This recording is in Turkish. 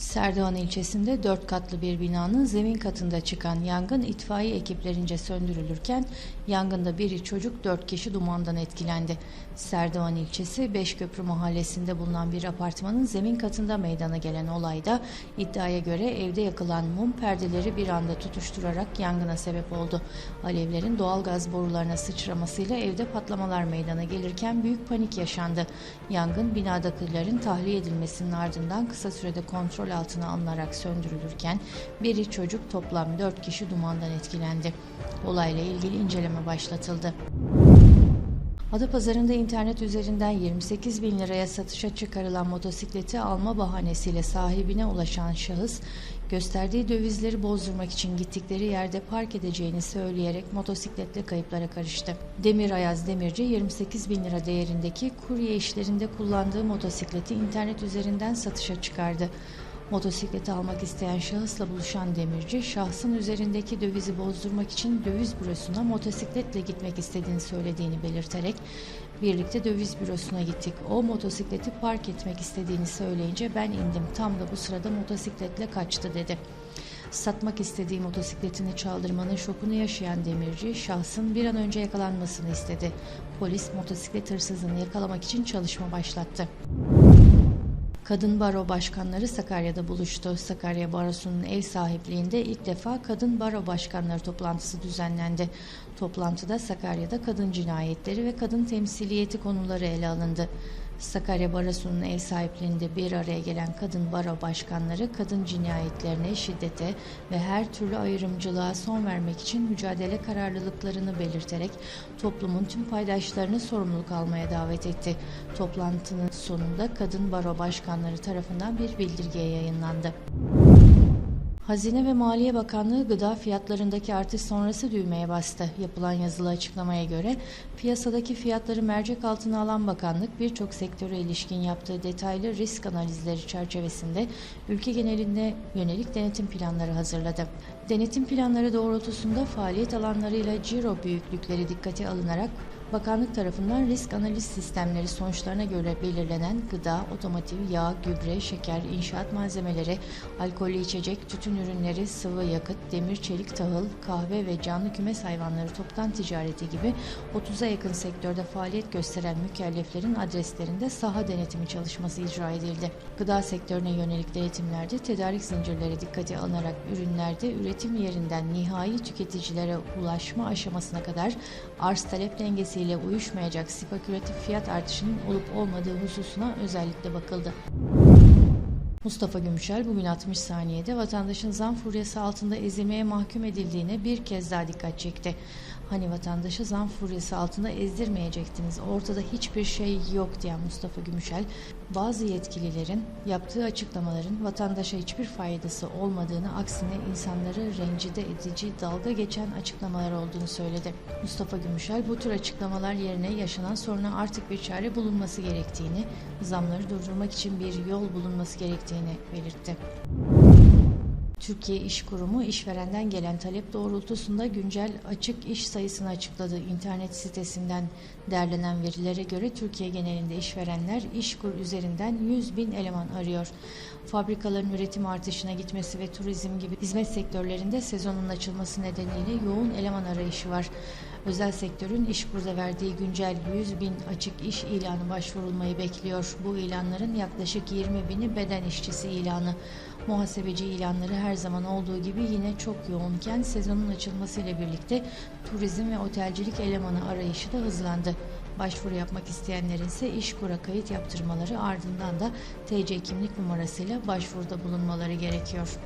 Serdivan ilçesinde dört katlı bir binanın zemin katında çıkan yangın itfaiye ekiplerince söndürülürken yangında biri çocuk dört kişi dumandan etkilendi. Serdivan ilçesi Beşköprü mahallesinde bulunan bir apartmanın zemin katında meydana gelen olayda iddiaya göre evde yakılan mum perdeleri bir anda tutuşturarak yangına sebep oldu. Alevlerin doğal gaz borularına sıçramasıyla evde patlamalar meydana gelirken büyük panik yaşandı. Yangın binadakilerin tahliye edilmesinin ardından kısa sürede kontrol altına alınarak söndürülürken biri çocuk toplam 4 kişi dumandan etkilendi. Olayla ilgili inceleme başlatıldı. Adapazarı'nda internet üzerinden 28 bin liraya satışa çıkarılan motosikleti alma bahanesiyle sahibine ulaşan şahıs, gösterdiği dövizleri bozdurmak için gittikleri yerde park edeceğini söyleyerek motosikletle kayıplara karıştı. Demir Ayaz Demirci 28 bin lira değerindeki kurye işlerinde kullandığı motosikleti internet üzerinden satışa çıkardı. Motosikleti almak isteyen şahısla buluşan demirci, şahsın üzerindeki dövizi bozdurmak için döviz bürosuna motosikletle gitmek istediğini söylediğini belirterek birlikte döviz bürosuna gittik. O motosikleti park etmek istediğini söyleyince ben indim. Tam da bu sırada motosikletle kaçtı dedi. Satmak istediği motosikletini çaldırmanın şokunu yaşayan demirci, şahsın bir an önce yakalanmasını istedi. Polis motosiklet hırsızını yakalamak için çalışma başlattı. Kadın Baro Başkanları Sakarya'da buluştu. Sakarya Barosu'nun ev sahipliğinde ilk defa Kadın Baro Başkanları toplantısı düzenlendi. Toplantıda Sakarya'da kadın cinayetleri ve kadın temsiliyeti konuları ele alındı. Sakarya Barosu'nun ev sahipliğinde bir araya gelen kadın baro başkanları kadın cinayetlerine, şiddete ve her türlü ayrımcılığa son vermek için mücadele kararlılıklarını belirterek toplumun tüm paydaşlarını sorumluluk almaya davet etti. Toplantının sonunda kadın baro başkanları tarafından bir bildirge yayınlandı. Hazine ve Maliye Bakanlığı gıda fiyatlarındaki artış sonrası düğmeye bastı. Yapılan yazılı açıklamaya göre piyasadaki fiyatları mercek altına alan bakanlık birçok sektöre ilişkin yaptığı detaylı risk analizleri çerçevesinde ülke genelinde yönelik denetim planları hazırladı. Denetim planları doğrultusunda faaliyet alanlarıyla ciro büyüklükleri dikkate alınarak Bakanlık tarafından risk analiz sistemleri sonuçlarına göre belirlenen gıda, otomotiv, yağ, gübre, şeker, inşaat malzemeleri, alkollü içecek, tütün ürünleri, sıvı yakıt, demir, çelik, tahıl, kahve ve canlı kümes hayvanları toptan ticareti gibi 30'a yakın sektörde faaliyet gösteren mükelleflerin adreslerinde saha denetimi çalışması icra edildi. Gıda sektörüne yönelik denetimlerde tedarik zincirleri dikkate alınarak ürünlerde üretim yerinden nihai tüketicilere ulaşma aşamasına kadar arz talep dengesi ile uyuşmayacak spekülatif fiyat artışının olup olmadığı hususuna özellikle bakıldı. Mustafa Gümüşel bugün 60 saniyede vatandaşın zam furyası altında ezilmeye mahkum edildiğine bir kez daha dikkat çekti. Hani vatandaşı zam furyası altında ezdirmeyecektiniz, ortada hiçbir şey yok diyen Mustafa Gümüşel, bazı yetkililerin yaptığı açıklamaların vatandaşa hiçbir faydası olmadığını, aksine insanları rencide edici, dalga geçen açıklamalar olduğunu söyledi. Mustafa Gümüşel bu tür açıklamalar yerine yaşanan soruna artık bir çare bulunması gerektiğini, zamları durdurmak için bir yol bulunması gerektiğini belirtti. Türkiye İş Kurumu işverenden gelen talep doğrultusunda güncel açık iş sayısını açıkladı. İnternet sitesinden derlenen verilere göre Türkiye genelinde işverenler İşkur üzerinden 100 bin eleman arıyor. Fabrikaların üretim artışına gitmesi ve turizm gibi hizmet sektörlerinde sezonun açılması nedeniyle yoğun eleman arayışı var. Özel sektörün İşkur'da verdiği güncel 100 bin açık iş ilanı başvurulmayı bekliyor. Bu ilanların yaklaşık 20 bini beden işçisi ilanı. Muhasebeci ilanları her zaman olduğu gibi yine çok yoğunken sezonun açılmasıyla birlikte turizm ve otelcilik elemanı arayışı da hızlandı. Başvuru yapmak isteyenlerin ise İşkur'a kayıt yaptırmaları ardından da TC kimlik numarasıyla başvuruda bulunmaları gerekiyor.